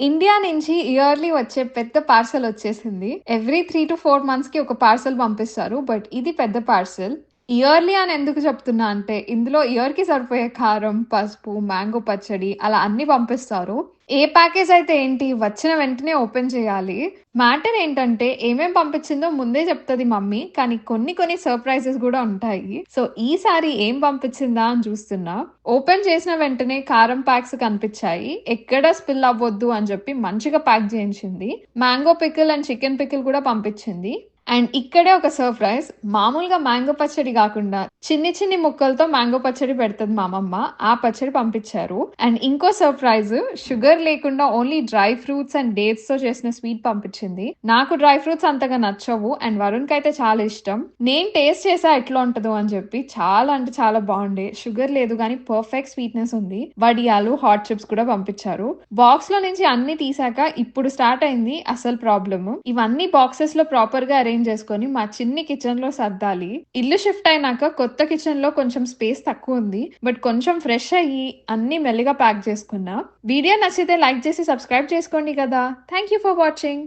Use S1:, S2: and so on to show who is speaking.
S1: India నుంచి yearly వచ్చే పెద్ద పార్సల్ వచ్చేసింది. ఎవ్రీ త్రీ టు ఫోర్ మంత్స్కి ఒక పార్సల్ పంపిస్తారు. బట్ ఇది పెద్ద పార్సల్. ఇయర్లీ అని ఎందుకు చెప్తున్నా అంటే ఇందులో ఇయర్కి సరిపోయే కారం పసుపు మ్యాంగో పచ్చడి అలా అన్ని పంపిస్తారు. ఏ ప్యాకేజ్ అయితే ఏంటి వచ్చిన వెంటనే ఓపెన్ చేయాలి. మ్యాటర్ ఏంటంటే ఏమేం పంపించిందో ముందే చెప్తుంది మమ్మీ కానీ కొన్ని కొన్ని సర్ప్రైజెస్ కూడా ఉంటాయి. సో ఈసారి ఏం పంపించిందా అని చూస్తున్నా. ఓపెన్ చేసిన వెంటనే కారం ప్యాక్స్ కనిపించాయి. ఎక్కడ స్పిల్ అవ్వద్దు అని చెప్పి మంచిగా ప్యాక్ చేయించింది. Mango pickle and chicken pickle కూడా పంపించింది. అండ్ ఇక్కడే ఒక సర్ప్రైజ్ మామూలుగా మ్యాంగో పచ్చడి కాకుండా చిన్ని చిన్ని ముక్కలతో మ్యాంగో పచ్చడి పెడుతుంది మా అమ్మమ్మ. ఆ పచ్చడి పంపించారు. అండ్ ఇంకో సర్ప్రైజ్ షుగర్ లేకుండా ఓన్లీ డ్రై ఫ్రూట్స్ అండ్ డేట్స్తో చేసిన స్వీట్ పంపించింది. నాకు డ్రై ఫ్రూట్స్ అంతగా నచ్చవు అండ్ వరుణ్కి అయితే చాలా ఇష్టం. నేను టేస్ట్ చేసా ఎట్లా ఉంటుందో అని చెప్పి చాలా అంటే చాలా బాగుండే. షుగర్ లేదు కానీ పర్ఫెక్ట్ స్వీట్నెస్ ఉంది. వడియాలు హాట్ చిప్స్ కూడా పంపించారు. బాక్స్లో నుంచి అన్ని తీసాక ఇప్పుడు స్టార్ట్ అయింది అసలు ప్రాబ్లమ్ ఇవన్నీ బాక్సెస్లో ప్రాపర్గా అరేంజ్ చేసుకొని మా చిన్ని కిచెన్లో సర్దాలి. ఇల్లు షిఫ్ట్ అయినాక కొత్త కిచెన్లో కొంచెం స్పేస్ తక్కువ ఉంది. బట్ కొంచెం ఫ్రెష్ అయ్యి అన్ని మెల్లిగా ప్యాక్ చేసుకున్నా. వీడియో నచ్చితే లైక్ చేసి సబ్స్క్రైబ్ చేసుకోండి కదా. Thank you for watching